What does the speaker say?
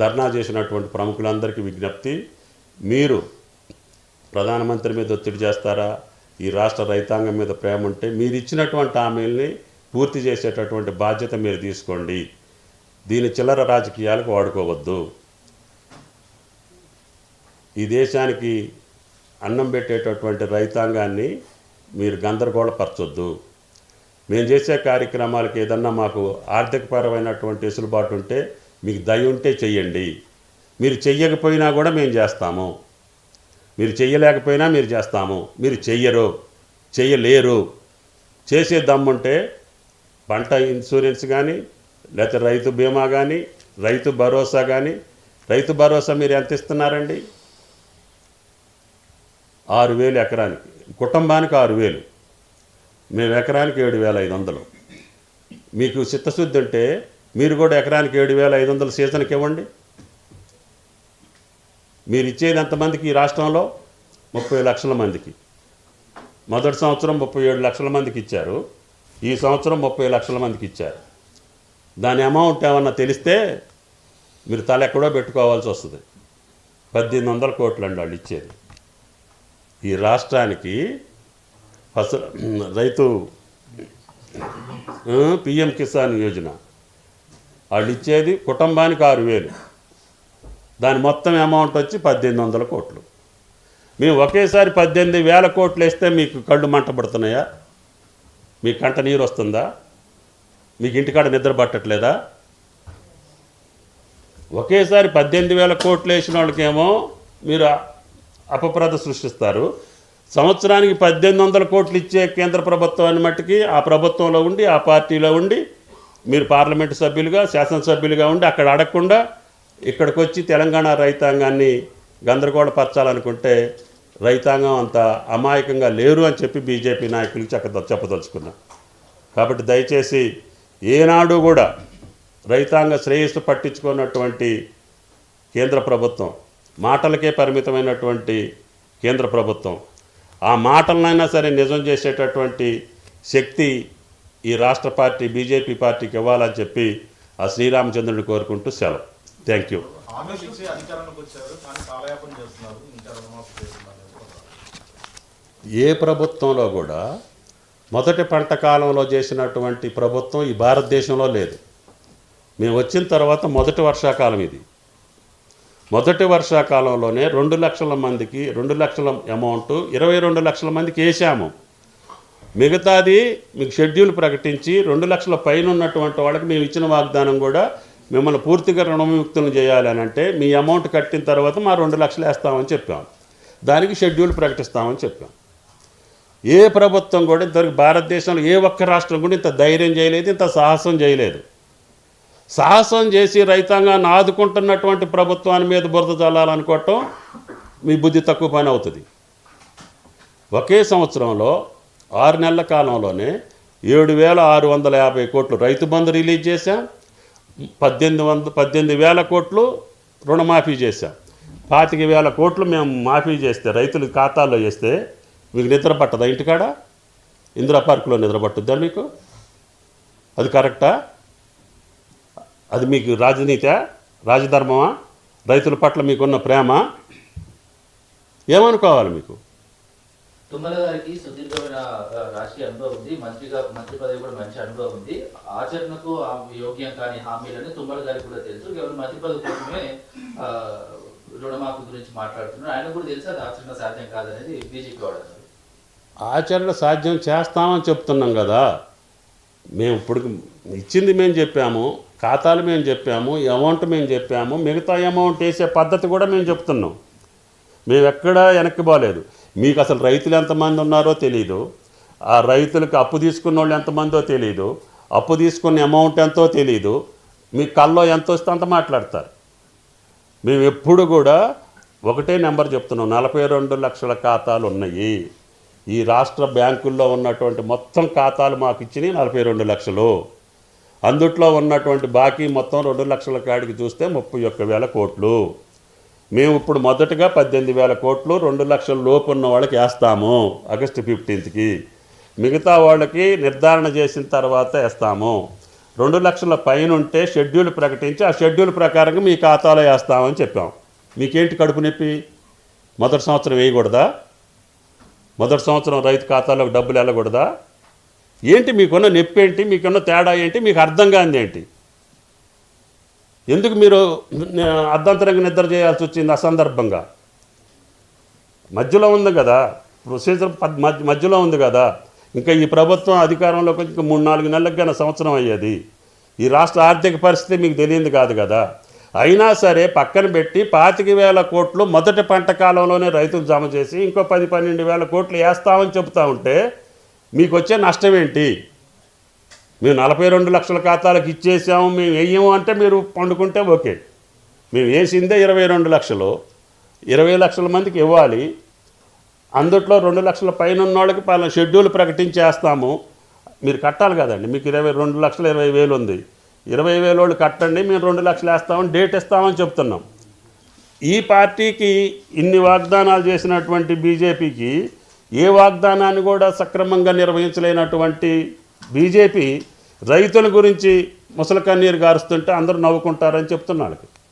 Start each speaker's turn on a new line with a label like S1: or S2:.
S1: ధర్నా చేసినటువంటి ప్రముఖులందరికీ విజ్ఞప్తి మీరు ప్రధానమంత్రి మీద ఒత్తిడి చేస్తారా? ఈ రాష్ట్ర రైతాంగం మీద ప్రేమ ఉంటే మీరు ఇచ్చినటువంటి హామీల్ని పూర్తి చేసేటటువంటి బాధ్యత మీరు తీసుకోండి. దీని చిల్లర రాజకీయాలకు వాడుకోవద్దు. ఈ దేశానికి అన్నం పెట్టేటటువంటి రైతాంగాన్ని మీరు గందరగోళపరచొద్దు. మేము చేసే కార్యక్రమాలకు ఏదన్నా మాకు ఆర్థికపరమైనటువంటి వెసులుబాటు ఉంటే మీకు దయ ఉంటే చెయ్యండి. మీరు చెయ్యకపోయినా కూడా మేము చేస్తాము. మీరు చెయ్యలేకపోయినా మీరు చేస్తాము. మీరు చెయ్యరు చెయ్యలేరు. చేసే దమ్ముంటే పంట ఇన్సూరెన్స్ కానీ లేకపోతే రైతు బీమా కానీ రైతు భరోసా కానీ రైతు భరోసా మీరు ఎంత ఇస్తున్నారండి? ఆరు వేలు ఎకరానికి కుటుంబానికి ఆరు వేలు. మేము ఎకరానికి ఏడు వేల ఐదు వందలు. మీకు చిత్తశుద్ధి ఉంటే మీరు కూడా ఎకరానికి ఏడు వేల ఐదు వందలు సీజన్కి ఇవ్వండి. మీరు ఇచ్చేది ఎంతమందికి ఈ రాష్ట్రంలో? ముప్పై లక్షల మందికి. మొదటి సంవత్సరం ముప్పై ఏడు లక్షల మందికి ఇచ్చారు. ఈ సంవత్సరం ముప్పై లక్షల మందికి ఇచ్చారు. దాని అమౌంట్ ఏమన్నా తెలిస్తే మీరు తల ఎక్కడో పెట్టుకోవాల్సి వస్తుంది. పద్దెనిమిది వందల కోట్లు అండి వాళ్ళు ఇచ్చేది. ఈ రాష్ట్రానికి ఫసల్ రైతు పిఎం కిసాన్ యోజన. వాళ్ళు ఇచ్చేది కుటుంబానికి ఆరు వేలు. దాని మొత్తం అమౌంట్ వచ్చి పద్దెనిమిది వందల కోట్లు. మేము ఒకేసారి పద్దెనిమిది వేల కోట్లు వేస్తే మీకు కళ్ళు మంట పడుతున్నాయా? మీ కంట నీరు వస్తుందా? మీకు ఇంటికాడ నిద్ర పట్టట్లేదా? ఒకేసారి పద్దెనిమిది వేల కోట్లు వేసిన వాళ్ళకేమో మీరు అపప్రద సృష్టిస్తారు. సంవత్సరానికి పద్దెనిమిది వందల కోట్లు ఇచ్చే కేంద్ర ప్రభుత్వాన్ని మట్టుకి ఆ ప్రభుత్వంలో ఉండి ఆ పార్టీలో ఉండి మీరు పార్లమెంటు సభ్యులుగా శాసనసభ్యులుగా ఉండి అక్కడ అడగకుండా ఇక్కడికి వచ్చి తెలంగాణ రైతాంగాన్ని గందరగోళపరచాలనుకుంటే రైతాంగం అంత అమాయకంగా లేరు అని చెప్పి బీజేపీ నాయకులకి చక్క చెప్పదలుచుకున్నాం కాబట్టి దయచేసి ఏనాడు కూడా రైతాంగ శ్రేయస్సు పట్టించుకున్నటువంటి కేంద్ర ప్రభుత్వం మాటలకే పరిమితమైనటువంటి కేంద్ర ప్రభుత్వం ఆ మాటలనైనా సరే నిజం చేసేటటువంటి శక్తి ఈ రాష్ట్ర పార్టీ బీజేపీ పార్టీకి ఇవ్వాలని చెప్పి ఆ శ్రీరామచంద్రుడిని కోరుకుంటూ సెలవు. థ్యాంక్ యూ ఏ ప్రభుత్వంలో కూడా మొదటి పంట కాలంలో చేసినటువంటి ప్రభుత్వం ఈ భారతదేశంలో లేదు. మేము వచ్చిన తర్వాత మొదటి వర్షాకాలం ఇది. మొదటి వర్షాకాలంలోనే రెండు లక్షల మందికి రెండు లక్షల అమౌంట్ ఇరవై రెండు లక్షల మందికి వేసాము. మిగతాది మీకు షెడ్యూల్ ప్రకటించి రెండు లక్షల పైన ఉన్నటువంటి వాళ్ళకి మేము ఇచ్చిన వాగ్దానం కూడా మిమ్మల్ని పూర్తిగా రుణవిముక్తులను చేయాలని అంటే మీ అమౌంట్ కట్టిన తర్వాత మా రెండు లక్షలు వేస్తామని చెప్పాం. దానికి షెడ్యూల్ ప్రకటిస్తామని చెప్పాం. ఏ ప్రభుత్వం కూడా ఇంతవరకు భారతదేశంలో ఏ ఒక్క రాష్ట్రం కూడా ఇంత ధైర్యం చేయలేదు ఇంత సాహసం చేయలేదు. సాహసం చేసి రైతాంగాన్ని ఆదుకుంటున్నటువంటి ప్రభుత్వాన్ని మీద బురద చల్లాలనుకోవటం మీ బుద్ధి తక్కువ పని అవుతుంది. ఒకే సంవత్సరంలో ఆరు నెలల కాలంలోనే ఏడు వేల ఆరు వందల యాభై కోట్లు రైతు బంధు రిలీజ్ చేశాం పద్దెనిమిది వంద పద్దెనిమిది వేల కోట్లు రుణమాఫీ చేశాం. పాతిక వేల కోట్లు మేము మాఫీ చేస్తే రైతుల ఖాతాల్లో చేస్తే మీకు నిద్ర పట్టదా ఇంటికాడ? ఇందిరా పార్కులో నిద్ర పట్టుద్దా మీకు? అది కరెక్టా? అది మీకు రాజనీతా? రాజధర్మమా? రైతుల పట్ల మీకున్న ప్రేమ? ఏమనుకోవాలి మీకు?
S2: తుమ్మల గారికి సుదీర్ఘమైన రాజకీయ అనుభవం ఉంది. మంత్రిగా మంత్రి పదవి కూడా మంచి అనుభవం ఉంది. ఆచరణకు యోగ్యం కాని హామీలని తుమ్మల గారికి కూడా తెలుసు. కేవలం మంత్రి పదవి కోసమే రుణమాఫీ గురించి మాట్లాడుతున్నారు. ఆయన కూడా తెలుసు అది ఆచరణ సాధ్యం కాదనేది బీజేపీ వాడు
S1: ఆచరణ సాధ్యం చేస్తామని చెప్తున్నాం కదా. మేము ఇప్పుడు ఇచ్చింది మేము చెప్పాము ఖాతాలు మేము చెప్పాము అమౌంట్ మేము చెప్పాము మిగతా అమౌంట్ వేసే పద్ధతి కూడా మేము చెప్తున్నాం. మేము ఎక్కడా వెనక్కి పోలేదు మీకు అసలు రైతులు ఎంతమంది ఉన్నారో తెలియదు ఆ రైతులకు అప్పు తీసుకున్న వాళ్ళు ఎంతమందో తెలియదు అప్పు తీసుకున్న అమౌంట్ ఎంతో తెలియదు మీ కల్లో ఎంత వస్తే అంత మాట్లాడతారు. మేము ఎప్పుడు కూడా ఒకటే నెంబర్ చెప్తున్నాం. నలభై రెండు లక్షల ఖాతాలు ఉన్నాయి ఈ రాష్ట్ర బ్యాంకుల్లో ఉన్నటువంటి మొత్తం ఖాతాలు మాకు ఇచ్చినాయి నలభై రెండు లక్షలు. అందుట్లో ఉన్నటువంటి బాకీ మొత్తం రెండు లక్షల కాడికి చూస్తే ముప్పై ఒక్క వేల కోట్లు. మేము ఇప్పుడు మొదటగా పద్దెనిమిది వేల కోట్లు రెండు లక్షల లోపు ఉన్న వాళ్ళకి వేస్తాము ఆగస్టు ఫిఫ్టీన్త్కి. మిగతా వాళ్ళకి నిర్ధారణ చేసిన తర్వాత వేస్తాము. రెండు లక్షల పైన ఉంటే షెడ్యూల్ ప్రకటించి ఆ షెడ్యూల్ ప్రకారంగా మీ ఖాతాలో వేస్తామని చెప్పాం. మీకేంటి కడుపు నొప్పి? మొదటి సంవత్సరం వేయకూడదా? మొదటి సంవత్సరం రైతు ఖాతాలోకి డబ్బులు వెళ్ళకూడదా? ఏంటి మీకున్న నొప్పి ఏంటి మీకున్న తేడా ఏంటి? మీకు అర్థం కానిది ఏంటి? ఎందుకు మీరు అర్ధాంతరంగా నిద్ర చేయాల్సి వచ్చింది అసందర్భంగా మధ్యలో ఉంది కదా. ప్రొసీజర్ పద్- మధ్యలో ఉంది కదా. ఇంకా ఈ ప్రభుత్వం అధికారంలోకి ఇంకా మూడు నాలుగు నెలలకు కానీ సంవత్సరం అయ్యేది. ఈ రాష్ట్ర ఆర్థిక పరిస్థితి మీకు తెలియదు కాదు కదా. అయినా సరే పక్కన పెట్టి పాతిక వేల కోట్లు మొదటి పంట కాలంలోనే రైతులు జమ చేసి ఇంకో పది పన్నెండు వేల కోట్లు వేస్తామని చెబుతా ఉంటే మీకు వచ్చే నష్టం ఏంటి? మేము నలభై రెండు లక్షల ఖాతాలకు ఇచ్చేసాము మేము వేయము అంటే మీరు పండుకుంటే ఓకే. మేము వేసిందే ఇరవై రెండు లక్షలు. ఇరవై లక్షల మందికి ఇవ్వాలి. అందుట్లో రెండు లక్షల పైన ఉన్న వాళ్ళకి పలానా షెడ్యూల్ ప్రకటించేస్తాము. మీరు కట్టాలి కదండి మీకు ఇరవై రెండు లక్షల ఇరవై వేలు ఉంది. ఇరవై వేలు వాళ్ళు కట్టండి మేము రెండు లక్షలు వేస్తామని డేట్ ఇస్తామని చెప్తున్నాం. ఈ పార్టీకి ఇన్ని వాగ్దానాలు చేసినటువంటి బీజేపీకి ఏ వాగ్దానాన్ని కూడా సక్రమంగా నిర్వహించలేనటువంటి బీజేపీ రైతుల గురించి ముసలి కన్నీరు గారుస్తుంటే అందరూ నవ్వుకుంటారని చెప్తున్నాడు